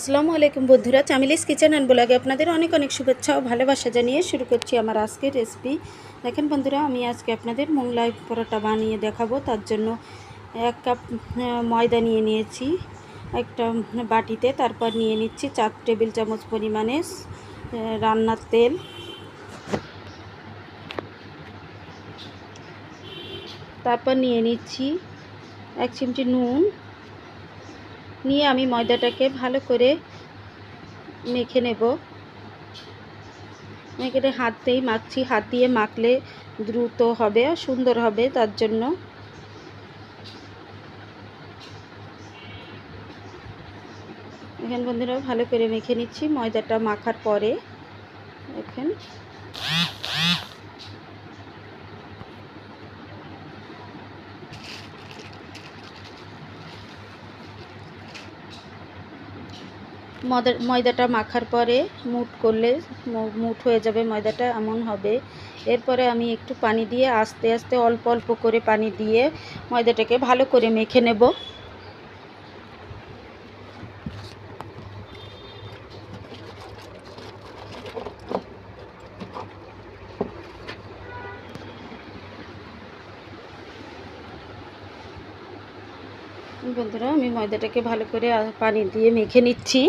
আসসালামু আলাইকুম বন্ধুরা চামিলিস কিচেন অ্যান্ড ব্লগে আপনাদের অনেক অনেক শুভেচ্ছা ও ভালোবাসা জানিয়ে শুরু করছি আমার আজকের রেসিপি দেখেন বন্ধুরা, আমি আজকে আপনাদের মোংলাই পরোটা বানিয়ে দেখাবো। তার জন্য এক কাপ ময়দা নিয়ে নিয়েছি, একটা বাটিতে। তারপর নিয়ে নিচ্ছি চার টেবিল চামচ পরিমাণে রান্নার তেল। তারপর নিয়ে নিচ্ছি এক চিমটি নুন নিয়ে আমি ময়দাটাকে ভালো করে মেখে নেব। মেখে হাত দিয়েই মাখছি, হাত দিয়ে মাখলে দ্রুত হবে আর সুন্দর হবে তার জন্য। এখানে বন্ধুরা, ভালো করে মেখে নিচ্ছি ময়দাটা মাখার পরে। দেখেন। ময়দাটা মাখার পরে মুট করলে মুট হয়ে যাবে, ময়দাটা এমন হবে। এরপরে আমি একটু পানি দিয়ে আস্তে আস্তে অল্প অল্প করে পানি দিয়ে ময়দাটাকে ভালো করে মেখে নেব। বন্ধুরা, আমি ময়দাটাকে ভালো করে পানি দিয়ে মেখে নিচ্ছি।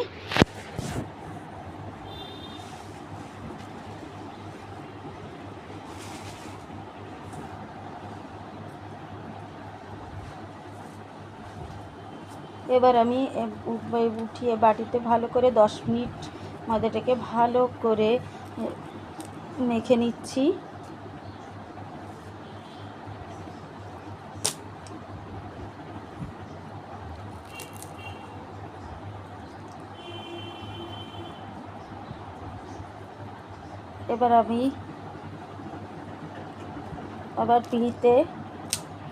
এবার আমি উঠিয়ে বাটিতে ভালো করে দশ মিনিট ময়দাটাকে ভালো করে মেখে নিচ্ছি। এবার আমি আবার পিঁড়িতে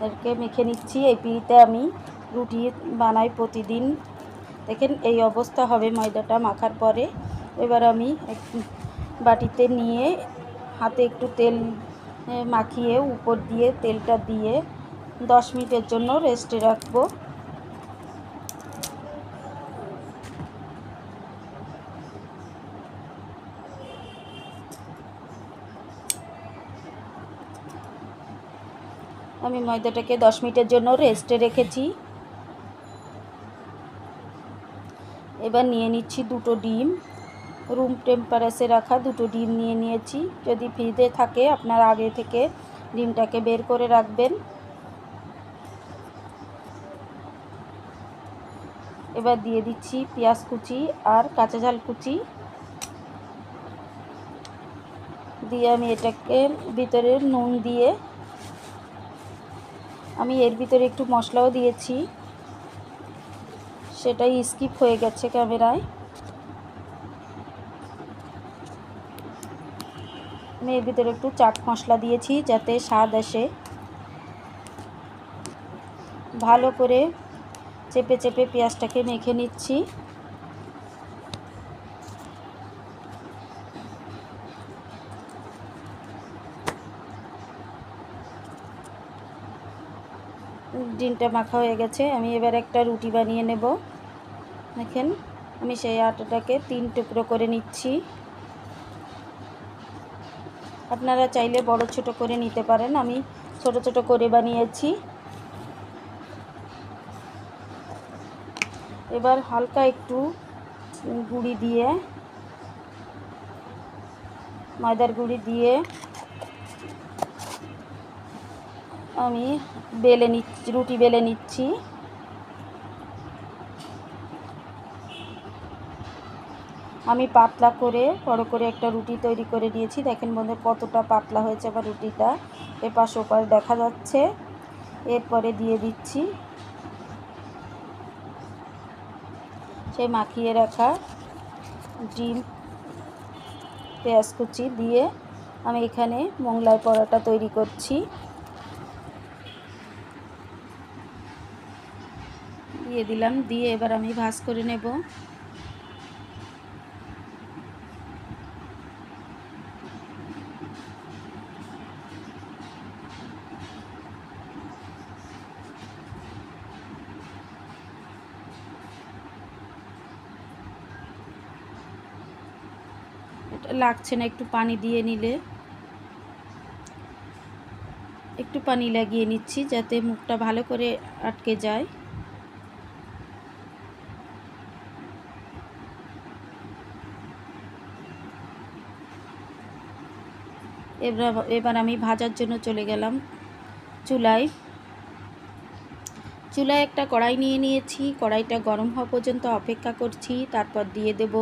এরকে মেখে নিচ্ছি। এই পিঁড়িতে আমি রুটি বানাই প্রতিদিন। দেখেন এই অবস্থা হবে ময়দাটা মাখার পরে। এবার আমি বাটিতে নিয়ে হাতে একটু তেল মাখিয়ে উপর দিয়ে তেলটা দিয়ে দশ মিনিটের জন্য রেস্টে রাখব। আমি ময়দাটাকে দশ মিনিটের জন্য রেস্টে রেখেছি। এবার নিয়ে নিচ্ছি দুটো ডিম। রুম টেম্পারেচারে রাখা দুটো ডিম নিয়ে নিয়েছি। যদি ফ্রিজে থাকে, আপনার আগে থেকে ডিমটাকে বের করে রাখবেন। এবার দিয়ে দিচ্ছি পেঁয়াজ কুচি আর কাঁচা ঝাল কুচি। দিয়ে আমি এটাকে ভিতরে নুন দিয়ে আমি এর ভিতরে একটু মশলাও দিয়েছি। সেটাই স্কিপ হয়ে গেছে ক্যামেরায়। আমি এর ভিতরে একটু চাট মশলা দিয়েছি যাতে স্বাদ আসে। ভালো করে চেপে চেপে পেঁয়াজটাকে মেখে নিচ্ছি। ডিমটা মাখা হয়ে গেছে। আমি এবার একটা রুটি বানিয়ে নেব। দেখেন, আমি সেই আটাটাকে তিন টুকরো করে নিচ্ছি। আপনারা চাইলে বড় ছোট করে নিতে পারেন। আমি ছোট ছোট করে বানিয়েছি। এবার হালকা একটু গুঁড়ি দিয়ে, ময়দার গুঁড়ি দিয়ে আমি বেলে নিচ্ছি, রুটি বেলে নিচ্ছি। আমি পাতলা করে, বড় করে একটা রুটি তৈরি করে নিয়েছি। দেখেন বন্ধু কতটা পাতলা হয়েছে আমার রুটিটা। এপাশ ওপাশ দেখা যাচ্ছে। এরপরে দিয়ে দিচ্ছি সেই মাখিয়ে রাখা ডিম, পেঁয়াজ কুচি দিয়ে আমি এখানে মোংলাই পরোটা তৈরি করছি। দিয়ে দিলাম, দিয়ে এবার আমি ভাজ করে নেব। লাগছে না, একটু পানি দিয়ে নিলে। একটু পানি লাগিয়ে নিচ্ছি যাতে মুখটা ভালো করে আটকে যায়। এবার এবার আমি ভাজার জন্য চলে গেলাম চুলায়। চুলায় একটা কড়াই নিয়ে নিয়েছি, কড়াইটা গরম হওয়া পর্যন্ত অপেক্ষা করছি, তারপর দিয়ে দেব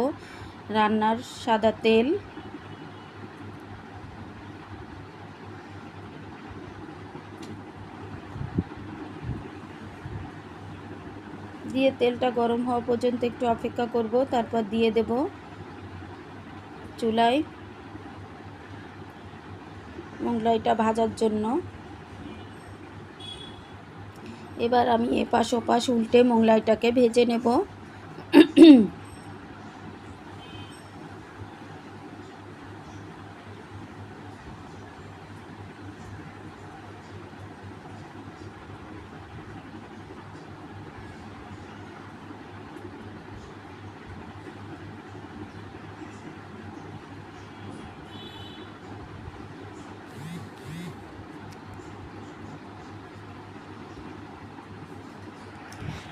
রান্নার সাদা তেল। দিয়ে তেলটা গরম হওয়া পর্যন্ত একটু অপেক্ষা করব, তারপর দিয়ে দেব চুলায়। মোগলাইটা ভাজার জন্য। এবার আমি এপাশ ওপাশ উল্টে মোগলাইটাকে ভেজে নেব।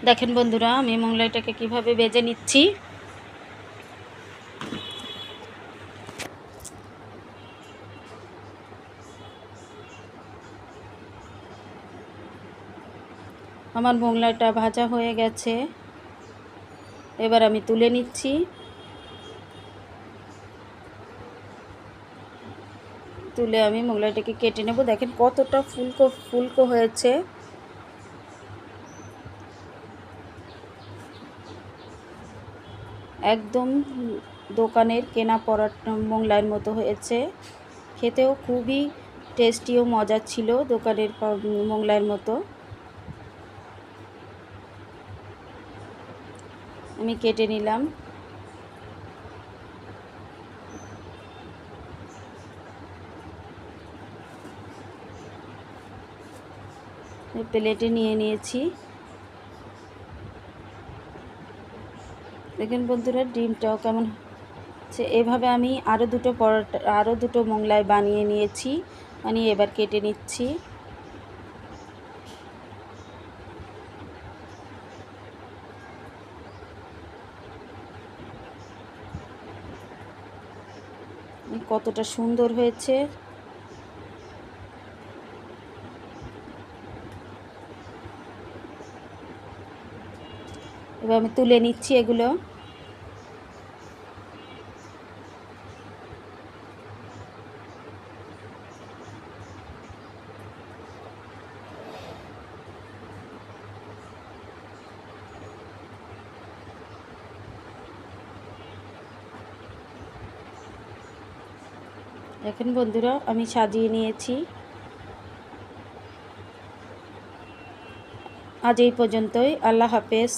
দেখেন বন্ধুরা, আমি মোগলাইটাকে কীভাবে বেজে নিচ্ছি। আমার মোগলাইটা ভাজা হয়ে গেছে। এবার আমি তুলে নিচ্ছি। তুলে আমি মোগলাইটাকে কেটে নেব। দেখেন কতটা ফুলকো ফুলকো হয়েছে। একদম দোকানের কেনা পরাটা মোগলাইয়ের মতো হয়েছে। খেতেও খুবই টেস্টি ও মজার ছিল দোকানের মোগলাইয়ের মতো। আমি কেটে নিলাম। প্লেটে নিয়ে নিয়েছি। দেখেন বন্ধুরা, ডিমটাও কেমন হচ্ছে। এভাবে আমি আরও দুটো পরোটা আরও দুটো মোগলাই বানিয়ে নিয়েছি। বানিয়ে এবার কেটে নিচ্ছি। কতটা সুন্দর হয়েছে। এবার আমি তুলে নিচ্ছি এগুলো। দেখেন বন্ধুরা, আমি সাজিয়ে নিয়েছি। আজ এই পর্যন্তই। আল্লাহ হাফেজ।